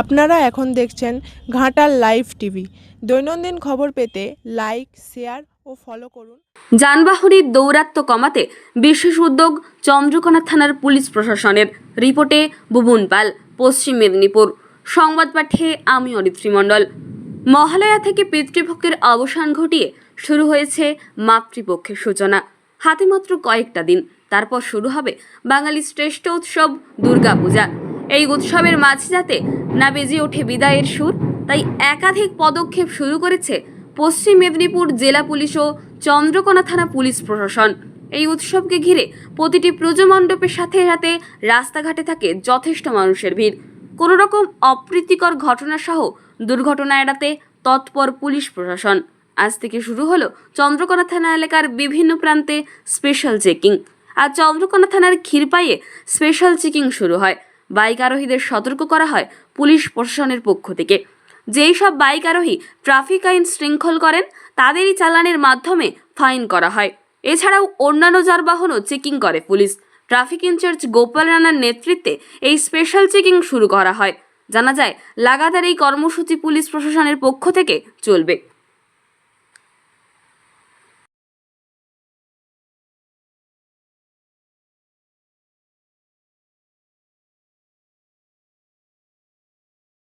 আপনারা এখন দেখছেন ঘাটাল লাইভ টিভি। দৈনন্দিন খবর পেতে লাইক, শেয়ার ও ফলো করুন। যানবাহনের দৌরাত্ম্য কমাতে বিশেষ উদ্যোগ চন্দ্রকোনা থানার পুলিশ প্রশাসনের। রিপোর্টে বুবুন পাল, পশ্চিম মেদিনীপুর। সংবাদ পাঠে আমি অরিত্রী মণ্ডল। মহালয়া থেকে পিতৃপক্ষের অবসান ঘটিয়ে শুরু হয়েছে মাতৃপক্ষের সূচনা। হাতে মাত্র কয়েকটা দিন। তারপর শুরু হবে বাঙালির শ্রেষ্ঠ উৎসব দুর্গাপূজা। এই উৎসবের মাঝে যাতে না বেজে ওঠে বিদায়ের সুর, তাই একাধিক পদক্ষেপ শুরু করেছে পশ্চিম মেদিনীপুর জেলা পুলিশ ও চন্দ্রকোনা থানা পুলিশ প্রশাসন। এই উৎসবকে ঘিরে প্রতিটি মণ্ডপের সাথে সাথে রাস্তাঘাটে থাকে যথেষ্ট মানুষের ভিড়। কোনো রকম অপ্রীতিকর ঘটনা সহ দুর্ঘটনা এড়াতে তৎপর পুলিশ প্রশাসন। আজ থেকে শুরু হলো চন্দ্রকোনা থানা এলাকার বিভিন্ন প্রান্তে স্পেশাল চেকিং আর চন্দ্রকোনা থানার ক্ষীরপাইয়ে স্পেশাল চেকিং শুরু হয়। বাইক আরোহীদের সতর্ক করা হয় পুলিশ প্রশাসনের পক্ষ থেকে। যেই সব বাইক আরোহী ট্রাফিক আইন শৃঙ্খল করেন, তাদেরই চালানের মাধ্যমে ফাইন করা হয়। এছাড়াও অন্যান্য যানবাহনও চেকিং করে police. Traffic in charge Gopal রানার নেতৃত্বে এই স্পেশাল চেকিং শুরু করা হয়। জানা যায়, লাগাতার এই কর্মসূচি পুলিশ প্রশাসনের পক্ষ থেকে চলবে।